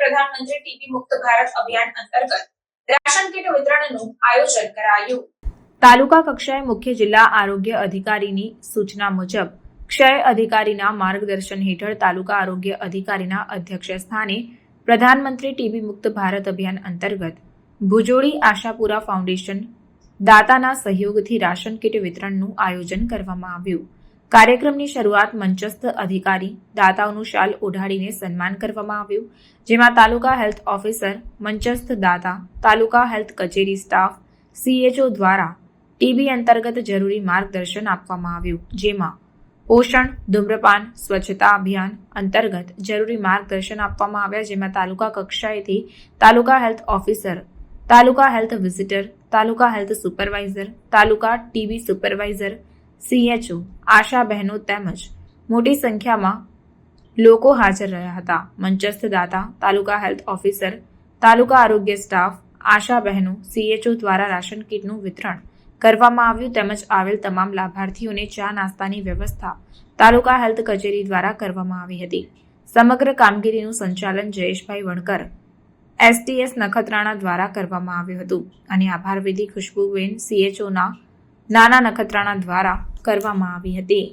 પ્રધાનમંત્રી ટીબી મુક્ત ભારત અભિયાન અંતર્ગત રાશન કીટ વિતરણનું આયોજન કરાયું. તાલુકા કક્ષાએ મુખ્ય જિલ્લા આરોગ્ય અધિકારીની સૂચના મુજબ ક્ષય અધિકારીના માર્ગદર્શન હેઠળ તાલુકા આરોગ્ય અધિકારીના અધ્યક્ષ સ્થાને પ્રધાનમંત્રી ટીબી મુક્ત ભારત અભિયાન અંતર્ગત ભુજોડી આશાપુરા ફાઉન્ડેશન દાતાના સહયોગથી રાશન કીટ વિતરણનું આયોજન કરવામાં આવ્યું. કાર્યક્રમની શરૂઆત મંચસ્થ અધિકારી દાતાઓનું શાલ ઓઢાડીને સન્માન કરવામાં આવ્યું, જેમાં તાલુકા હેલ્થ ઓફિસર, મંચસ્થ દાતા, તાલુકા હેલ્થ કચેરી સ્ટાફ સીએચઓ દ્વારા ટીબી અંતર્ગત જરૂરી માર્ગદર્શન આપવામાં આવ્યું, જેમાં પોષણ, ધૂમ્રપાન, સ્વચ્છતા અભિયાન અંતર્ગત જરૂરી માર્ગદર્શન આપવામાં આવ્યા, જેમાં તાલુકા કક્ષાએથી તાલુકા હેલ્થ ઓફિસર, તાલુકા હેલ્થ વિઝિટર, તાલુકા હેલ્થ સુપરવાઇઝર, તાલુકા ટીબી સુપરવાઇઝર સીએચઓ આશા બહેનો તેમજ મોટી સંખ્યામાં લોકો હાજર રહ્યા હતા. મંચસ્થ દાતા, તાલુકા હેલ્થ ઓફિસર, તાલુકા આરોગ્ય સ્ટાફ, આશા બહેનો સીએચઓ દ્વારા રાશન કીટનું વિતરણ કરવામાં આવ્યું તેમજ આવેલ તમામ લાભાર્થીઓને ચા નાસ્તાની વ્યવસ્થા તાલુકા હેલ્થ કચેરી દ્વારા કરવામાં આવી હતી. સમગ્ર કામગીરીનું સંચાલન જયેશભાઈ વણકર, એસટીએસ નખત્રાણા દ્વારા કરવામાં આવ્યું હતું. અને આભારવિધિ ખુશ્બુબેન સીએચઓના નાના નખત્રાણા દ્વારા કરવામાં આવી હતી.